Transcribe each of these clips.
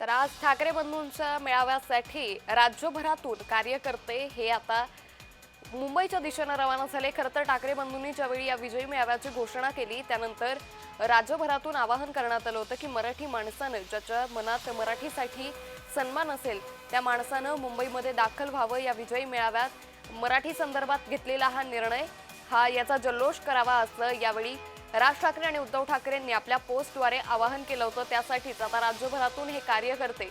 तर आज ठाकरे बंधूंच्या मेळाव्यासाठी राज्यभरातून कार्यकर्ते हे आता मुंबईच्या दिशेनं रवाना झाले. खरं तर ठाकरे बंधूंनी ज्यावेळी या विजयी मेळाव्याची घोषणा केली त्यानंतर राज्यभरातून आवाहन करण्यात आलं होतं की मराठी माणसानं ज्याच्या मनात मराठीसाठी सन्मान असेल त्या माणसानं मुंबईमध्ये दाखल व्हावं या विजयी मेळाव्यात मराठी संदर्भात घेतलेला हा निर्णय. हा याचा जल्लोष करावा असं यावेळी राज ठाकरे आणि उद्धव ठाकरेंनी आपल्या पोस्टद्वारे आवाहन केलं होतं. त्यासाठीच आता राज्यभरातून हे कार्यकर्ते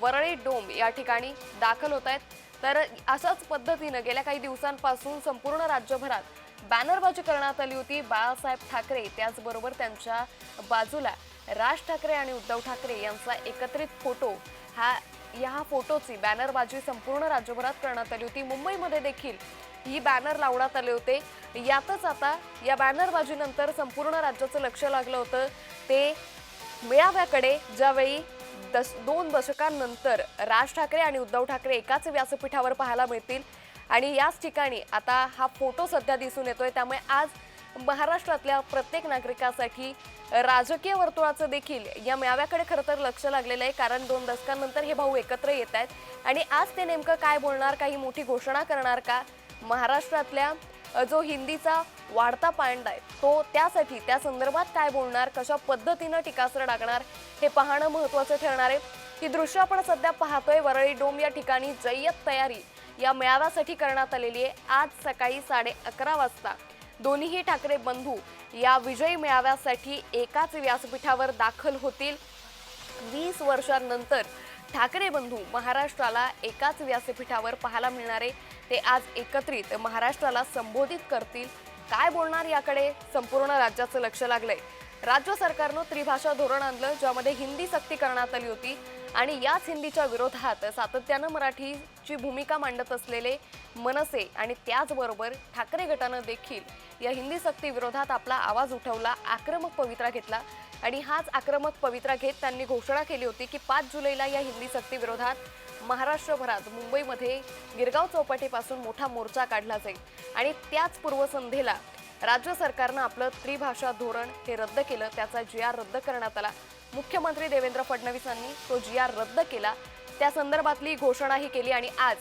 वरळी डोम या ठिकाणी दाखल होत आहेत. तर अशाच पद्धतीनं गेल्या काही दिवसांपासून संपूर्ण राज्यभरात बॅनरबाजी करण्यात आली होती. बाळासाहेब ठाकरे त्याचबरोबर त्यांच्या बाजूला राज ठाकरे आणि उद्धव ठाकरे यांचा एकत्रित फोटो. हा या फोटोची बॅनरबाजी संपूर्ण राज्यभरात करण्यात आली होती. मुंबईमध्ये देखील ही बॅनर लावण्यात आले होते. यातच आता या बॅनरबाजीनंतर संपूर्ण राज्याचं लक्ष लागलं होतं. ते मेळाव्याकडे ज्यावेळी दश दोन दशकांनंतर राज ठाकरे आणि उद्धव ठाकरे एकाच व्यासपीठावर पाहायला मिळतील. आणि याच ठिकाणी आता हा फोटो सध्या दिसून येतोय. त्यामुळे आज महाराष्ट्रातल्या प्रत्येक नागरिकासाठी राजकीय वर्तुळाचं देखील या मेळाव्याकडे खरं तर लक्ष लागलेलं आहे. कारण दोन दशकांनंतर हे भाऊ एकत्र येत आहेत. आणि आज ते नेमकं काय बोलणार काही मोठी घोषणा करणार का? महाराष्ट्रातल्या जो हिंदीचा वाढता पांडा आहे तो त्यासाठी त्या संदर्भात काय बोलणार कशा पद्धतीनं टीकास्त्र टाकणार हे पाहणं महत्वाचं ठरणार आहे. ही दृश्य आपण सध्या पाहतोय वरळी डोम या ठिकाणी जय्यत तयारी या मेळाव्यासाठी करण्यात आलेली आहे. आज सकाळी साडे अकरा वाजता दोन्हीही ठाकरे बंधू या विजयी मेळाव्यासाठी एकाच व्यासपीठावर दाखल होतील. वीस वर्षांनंतर ठाकरे बंधू महाराष्ट्राला एकाच व्यासपीठावर पाहायला मिळणारे ते आज एकत्रित महाराष्ट्राला संबोधित करतील. काय बोलणार याकडे संपूर्ण राज्याचं लक्ष लागलंय. राज्य सरकारनं त्रिभाषा धोरण आणलं ज्यामध्ये हिंदी सक्ती करण्यात आली होती आणि याच हिंदीच्या विरोधात सातत्यानं मराठीची भूमिका मांडत असलेले मनसे आणि त्याचबरोबर ठाकरे गटानं देखील या हिंदी सक्ती विरोधात आपला आवाज उठवला आक्रमक पवित्रा घेतला. आणि हाच आक्रमक पवित्रा घेत त्यांनी घोषणा केली होती की पाच जुलैला या हिंदी सक्तीविरोधात महाराष्ट्रभरात मुंबईमध्ये गिरगाव चौपाटीपासून मोठा मोर्चा काढला जाईल. आणि त्याच पूर्वसंध्येला राज्य सरकारनं आपलं त्रिभाषा धोरण हे रद्द केलं त्याचा जी आर रद्द करण्यात आला. मुख्यमंत्री देवेंद्र फडणवीसांनी तो जी आर रद्द केला. त्या संदर्भातली घोषणाही केली आणि आज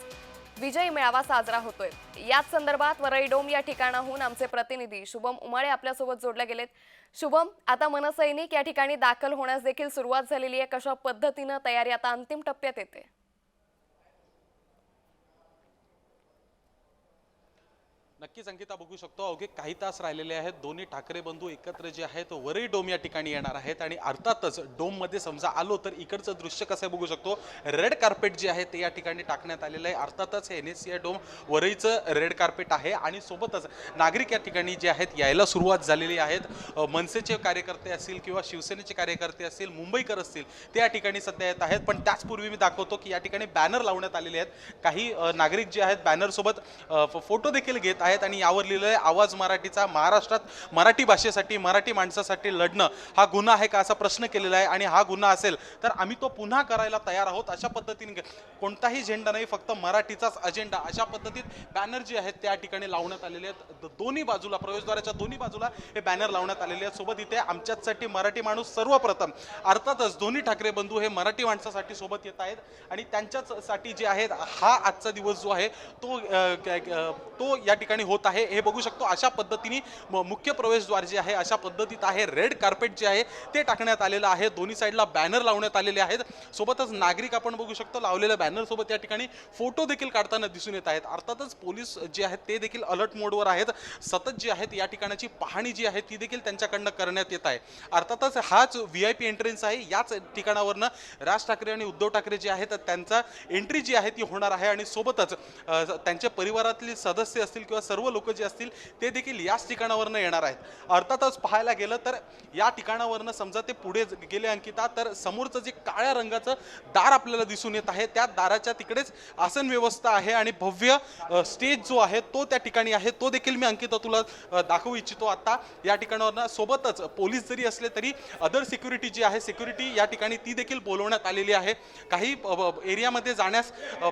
विजयी मेळावा साजरा होतोय. याच संदर्भात वरईडोम डोम या ठिकाणाहून आमचे प्रतिनिधी शुभम उमाळे आपल्यासोबत जोडले गेलेत. शुभम आता मनसैनिक या ठिकाणी दाखल होण्यास देखील सुरुवात झालेली आहे. कशा पद्धतीनं तयारी आता अंतिम टप्प्यात येते? नक्कीच अंकिता बघू शकतो. अवघे काही तास राहिलेले आहेत. दोन्ही ठाकरे बंधू एकत्र जे आहेत वरई डोम या ठिकाणी येणार आहेत आणि अर्थातच डोममध्ये समजा आलो तर इकडचं दृश्य कसं आहे बघू शकतो. रेड कार्पेट जे आहे ते या ठिकाणी टाकण्यात आलेलं आहे. अर्थातच हे एन एस डोम वरईचं रेड कार्पेट आहे आणि सोबतच नागरिक या ठिकाणी जे आहेत यायला सुरुवात झालेली आहेत. मनसेचे कार्यकर्ते असतील किंवा शिवसेनेचे कार्यकर्ते असतील मुंबईकर असतील ते या ठिकाणी सध्या येत आहेत. पण त्याचपूर्वी मी दाखवतो की या ठिकाणी बॅनर लावण्यात आलेले आहेत. काही नागरिक जे आहेत बॅनरसोबत फोटो देखील घेत आहेत. आणि यावर लिहिलं आहे आवाज मराठीचा महाराष्ट्रात मराठी भाषेसाठी मराठी माणसासाठी लढणं हा गुन्हा आहे का असा प्रश्न केलेला आहे. आणि हा गुन्हा असेल तर आम्ही तो पुन्हा करायला तयार आहोत. अशा पद्धतीने कोणताही झेंडा नाही फक्त मराठीचाच अजेंडा. अशा पद्धतीत बॅनर जे आहेत त्या ठिकाणी लावण्यात आलेले आहेत. दोन्ही बाजूला प्रवेशद्वाराच्या दोन्ही बाजूला हे बॅनर लावण्यात आलेले आहेत. सोबत इथे आमच्याचसाठी मराठी माणूस सर्वप्रथम अर्थातच दोन्ही ठाकरे बंधू हे मराठी माणसासाठी सोबत येत आहेत. आणि त्यांच्याच साठी जे आहेत हा आजचा दिवस जो आहे तो तो या ठिकाणी होत आहे हे बघू शकतो. अशा पद्धतीने म- मुख्य प्रवेशद्वार जे आहे अशा पद्धतीत आहे रेड कार्पेट जे आहे ते टाकण्यात आलेलं आहे. दोन्ही साईडला बॅनर लावण्यात आलेले आहेत. सोबतच नागरिक आपण बघू शकतो लावलेल्या बॅनरसोबत या ठिकाणी फोटो देखील काढताना दिसून येत आहेत. अर्थातच पोलीस जे आहेत ते देखील अलर्ट मोडवर आहेत. सतत जे आहेत या ठिकाणाची पाहणी जी आहे ती देखील त्यांच्याकडनं करण्यात येत आहे. अर्थातच हाच व्ही आय पी एंट्रन्स आहे. याच ठिकाणावरनं राज ठाकरे आणि उद्धव ठाकरे जे आहेत त्यांचा एंट्री जी आहे ती होणार आहे. आणि सोबतच त्यांच्या परिवारातले सदस्य असतील किंवा सर्व लोक जे असतील ते देखील याच ठिकाणावरनं येणार आहेत. अर्थातच पाहायला गेलं तर या ठिकाणावरनं समजा ते पुढे गेले अंकिता तर समोरचं जे काळ्या रंगाचं दार आपल्याला दिसून येत आहे त्या दाराच्या तिकडेच आसन व्यवस्था आहे आणि भव्य स्टेज जो आहे तो त्या ठिकाणी आहे. तो देखील मी अंकिता तुला दाखवू इच्छितो आता. या ठिकाणावरनं सोबतच पोलीस जरी असले तरी अदर सिक्युरिटी जी आहे सिक्युरिटी या ठिकाणी ती देखील बोलवण्यात आलेली आहे. काही एरियामध्ये जाण्यास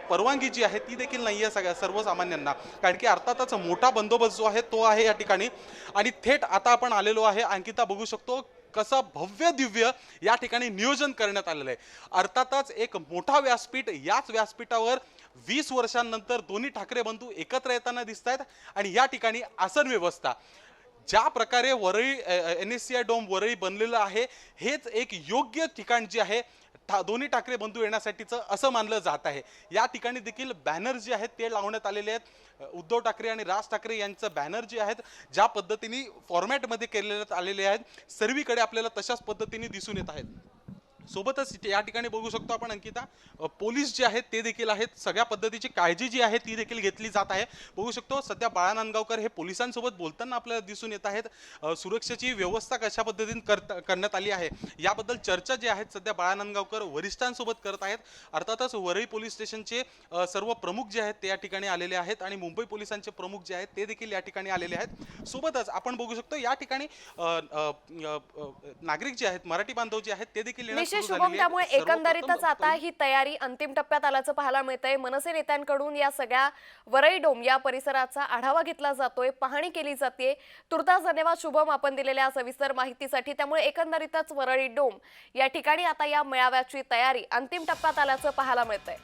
परवानगी जी आहे ती देखील नाही आहे सगळ्या सर्वसामान्यांना. कारण की अर्थातच मोठा बंदोबस्त जो आहे तो आहे या ठिकाणी. आणि थेट आता आपण आलेलो आहे अंकिता बघू शकतो कसं भव्य दिव्य या ठिकाणी नियोजन करण्यात आलेलं आहे. अर्थातच एक मोठा व्यासपीठ याच व्यासपीठावर वीस वर्षांनंतर दोन्ही ठाकरे बंधू एकत्र येताना दिसत आहेत आणि या ठिकाणी आसन व्यवस्था. ज्या प्रकारे Worli N S C I dome Worli बनलेलं आहे हेच एक योग्य ठिकाण जे आहे ठा दोन्ही ठाकरे बंधू येण्यासाठीचं असं मानलं जात आहे. या ठिकाणी देखील बॅनर जे आहेत ते लावण्यात आलेले आहेत. उद्धव ठाकरे आणि राज ठाकरे यांचं बॅनर जे आहेत ज्या पद्धतीने फॉर्मॅटमध्ये केलेले आलेले आहेत सर्वीकडे आपल्याला तशाच पद्धतीने दिसून येत आहेत. सोबतच या ठिकाणी बघू शकतो आपण अंकिता. पोलीस जे आहेत ते देखील आहेत. सगळ्या पद्धतीची काळजी जी आहे ती देखील घेतली जात आहे. बघू शकतो सध्या बाळा नांदगावकर हे पोलिसांसोबत बोलताना आपल्याला दिसून येत आहेत. सुरक्षेची व्यवस्था कशा पद्धतीने करता करण्यात आली आहे याबद्दल चर्चा जी आहेत सध्या बाळा नांदगावकर वरिष्ठांसोबत करत आहेत. अर्थातच वरळी पोलीस स्टेशनचे सर्व प्रमुख जे आहेत ते या ठिकाणी आलेले आहेत आणि मुंबई पोलिसांचे प्रमुख जे आहेत ते देखील या ठिकाणी आलेले आहेत. सोबतच आपण बघू शकतो या ठिकाणी नागरिक जे आहेत मराठी बांधव जे आहेत ते देखील सुरू शुभम. त्यामुळे एकंदरीतच आता ही तयारी अंतिम टप्प्यात आल्याचं पाहायला मिळतंय. मनसे नेत्यांकडून या सगळ्या वरई डोम या परिसराचा आढावा घेतला जातोय. पाहणी केली जाते. तुर्तास धन्यवाद शुभम आपण दिलेल्या सविस्तर माहितीसाठी. त्यामुळे एकंदरीतच वरळी डोम या ठिकाणी आता या मेळाव्याची तयारी अंतिम टप्प्यात आल्याचं पाहायला मिळतंय.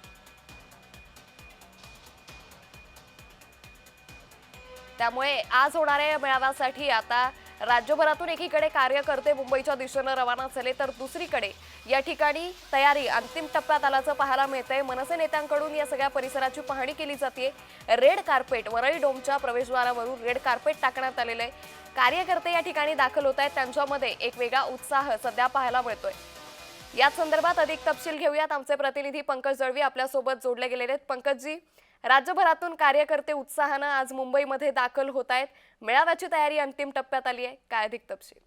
त्यामुळे आज होणाऱ्या या मेळाव्यासाठी आता राज्यभरातून एकीकडे कार्यकर्ते मुंबईच्या दिशेनं रवाना झाले तर दुसरीकडे या ठिकाणी तयारी अंतिम टप्प्यात आल्याचं पाहायला मिळतंय. मनसे नेत्यांकडून या सगळ्या परिसराची पाहणी केली जाते रेड कार्पेट वरळी डोमच्या प्रवेशद्वारावरून रेड कार्पेट टाकण्यात आलेलं आहे. कार्यकर्ते या ठिकाणी दाखल होत आहेत. त्यांच्यामध्ये एक वेगळा उत्साह सध्या पाहायला मिळतोय. याच संदर्भात अधिक तपशील घेऊयात. आमचे प्रतिनिधी पंकज दळवी आपल्यासोबत जोडले गेलेले आहेत. पंकजजी राज्यभरातून कार्यकर्ते उत्साहानं आज मुंबईमध्ये दाखल होत आहेत. मेळाव्याची तयारी अंतिम टप्प्यात आली आहे. काय अधिक तपशील?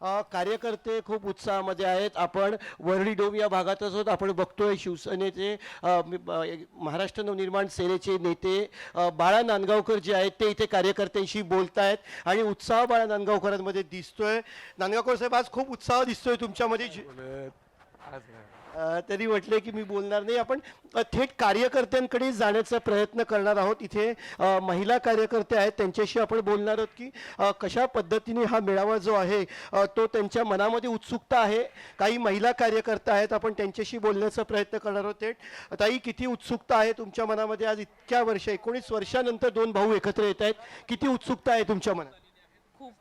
कार्यकर्ते खूप उत्साहामध्ये आहेत. आपण वरळी डोम या भागात आहोत आपण बघतोय शिवसेनेचे महाराष्ट्र नवनिर्माण सेनेचे नेते बाळा नांदगावकर जे आहेत ते इथे कार्यकर्त्यांशी बोलत आहेत आणि उत्साह बाळा नांदगावकरांमध्ये दिसतोय. नांदगावकर साहेब आज खूप उत्साह दिसतोय तुमच्यामध्ये. तरी म्हटले की मी बोलणार नाही. आपण थेट कार्यकर्त्यांकडे जाण्याचा प्रयत्न करणार आहोत. इथे महिला कार्यकर्ते आहेत. त्यांच्याशी आपण बोलणार आहोत की कशा पद्धतीने हा मेळावा जो आहे तो त्यांच्या मनामध्ये उत्सुकता आहे. काही महिला कार्यकर्ता आहेत. आपण त्यांच्याशी बोलण्याचा प्रयत्न करणार आहोत थेट. ताई किती उत्सुकता आहे तुमच्या मनामध्ये? आज इतक्या वर्ष एकोणीस वर्षानंतर दोन भाऊ एकत्र येत आहेत. किती उत्सुकता आहे तुमच्या मनात? खूप.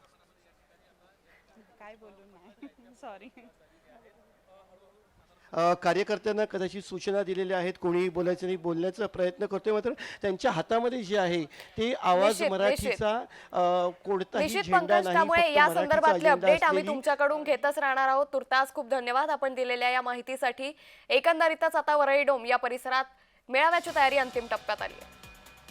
काय बोलू नाही. सॉरी कार्यकर्त्यांना कदाचित सूचना दिलेल्या आहेत कोणी बोलायचं नाही बोलण्याचा प्रयत्न करतोय मात्र त्यांच्या हातामध्ये जे आहे ते आवाज मराठीचा कोणताही झेंडा नाही या संदर्भातले अपडेट आम्ही तुमच्याकडून घेतच राहणार आहोत. तुर्तास खूप धन्यवाद आपण दिलेल्या या माहितीसाठी. एकंदरीतच आता वरळी डोम या परिसरात मेळाव्याची तयारी अंतिम टप्प्यात आली आहे.